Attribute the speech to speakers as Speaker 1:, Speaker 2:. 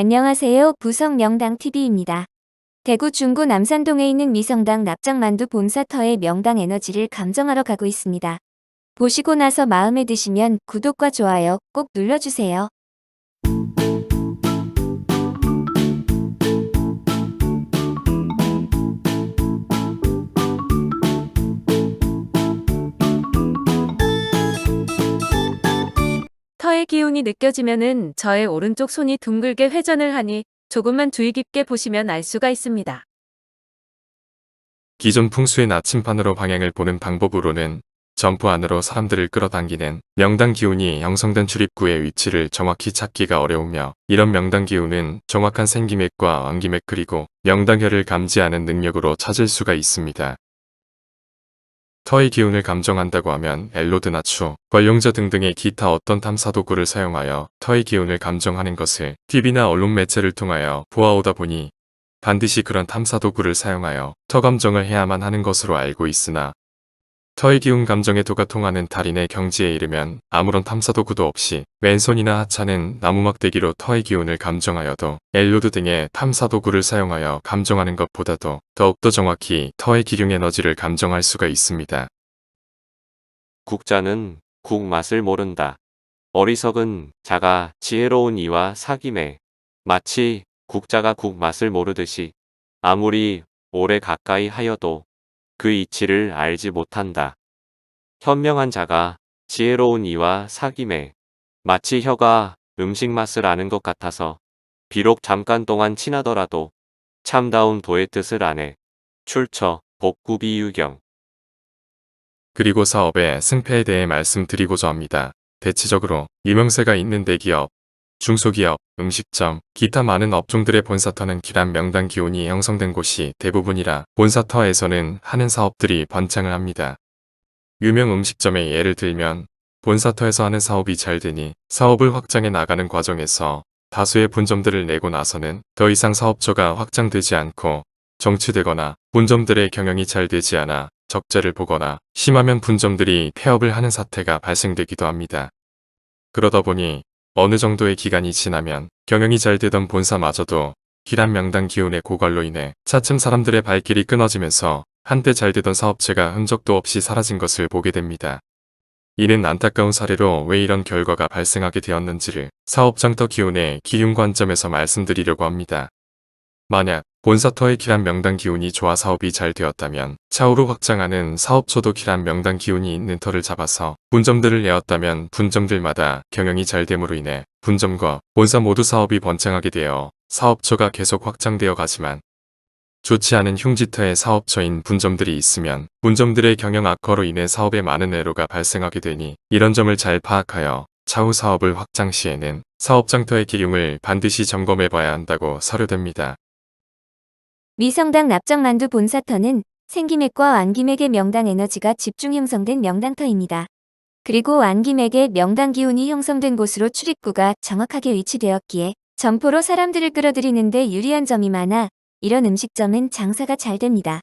Speaker 1: 안녕하세요. 부성 명당TV입니다. 대구 중구 남산동에 있는 미성당 납작만두 본사터의 명당 에너지를 감정하러 가고 있습니다. 보시고 나서 마음에 드시면 구독과 좋아요 꼭 눌러주세요.
Speaker 2: 기운이 느껴지면은 저의 오른쪽 손이 둥글게 회전을 하니 조금만 주의 깊게 보시면 알 수가 있습니다.
Speaker 3: 기존 풍수의 나침반으로 방향을 보는 방법으로는 점프 안으로 사람들을 끌어당기는 명당 기운이 형성된 출입구의 위치를 정확히 찾기가 어려우며 이런 명당 기운은 정확한 생기맥과 왕기맥 그리고 명당혈을 감지하는 능력으로 찾을 수가 있습니다. 터의 기운을 감정한다고 하면 엘로드나 추, 관용자 등등의 기타 어떤 탐사 도구를 사용하여 터의 기운을 감정하는 것을 TV나 언론 매체를 통하여 보아오다 보니 반드시 그런 탐사 도구를 사용하여 터 감정을 해야만 하는 것으로 알고 있으나 터의 기운 감정의 도가 통하는 달인의 경지에 이르면 아무런 탐사 도 구도 없이 왼손이나 하찮은 나무막대기로 터의 기운을 감정하여도 엘로드 등의 탐사 도구를 사용하여 감정하는 것보다도 더욱더 정확히 터의 기륭 에너지를 감정할 수가 있습니다.
Speaker 4: 국자는 국 맛을 모른다. 어리석은 자가 지혜로운 이와 사귐에 마치 국자가 국 맛을 모르듯이 아무리 오래 가까이 하여도 그 이치를 알지 못한다. 현명한 자가 지혜로운 이와 사귐에 마치 혀가 음식 맛을 아는 것 같아서 비록 잠깐 동안 친하더라도 참다운 도의 뜻을 아네. 출처 복구비유경
Speaker 3: 그리고 사업의 승패에 대해 말씀드리고자 합니다. 대체적으로 유명세가 있는 대기업, 중소기업, 음식점, 기타 많은 업종들의 본사터는 기란 명당 기운이 형성된 곳이 대부분이라 본사터에서는 하는 사업들이 번창을 합니다. 유명 음식점의 예를 들면 본사터에서 하는 사업이 잘 되니 사업을 확장해 나가는 과정에서 다수의 분점들을 내고 나서는 더 이상 사업처가 확장되지 않고 정치되거나 본점들의 경영이 잘 되지 않아 적자를 보거나 심하면 분점들이 폐업을 하는 사태가 발생되기도 합니다. 그러다 보니 어느 정도의 기간이 지나면 경영이 잘 되던 본사마저도 기란 명당 기운의 고갈로 인해 차츰 사람들의 발길이 끊어지면서 한때 잘 되던 사업체가 흔적도 없이 사라진 것을 보게 됩니다. 이는 안타까운 사례로 왜 이런 결과가 발생하게 되었는지를 사업장터 기운의 기흉 관점에서 말씀드리려고 합니다. 만약 본사터의 기란 명당 기운이 좋아 사업이 잘 되었다면 차후로 확장하는 사업초도 기란 명당 기운이 있는 터를 잡아서 분점들을 내었다면 분점들마다 경영이 잘 됨으로 인해 분점과 본사 모두 사업이 번창하게 되어 사업처가 계속 확장되어 가지만 좋지 않은 흉지터의 사업처인 분점들이 있으면 분점들의 경영 악화로 인해 사업에 많은 애로가 발생하게 되니 이런 점을 잘 파악하여 차후 사업을 확장 시에는 사업장터의 기흉을 반드시 점검해 봐야 한다고 사료됩니다.
Speaker 1: 미성당 납작만두 본사터는 생기맥과 완기맥의 명당 에너지가 집중 형성된 명당터입니다. 그리고 완기맥의 명당 기운이 형성된 곳으로 출입구가 정확하게 위치되었기에 점포로 사람들을 끌어들이는데 유리한 점이 많아 이런 음식점은 장사가 잘 됩니다.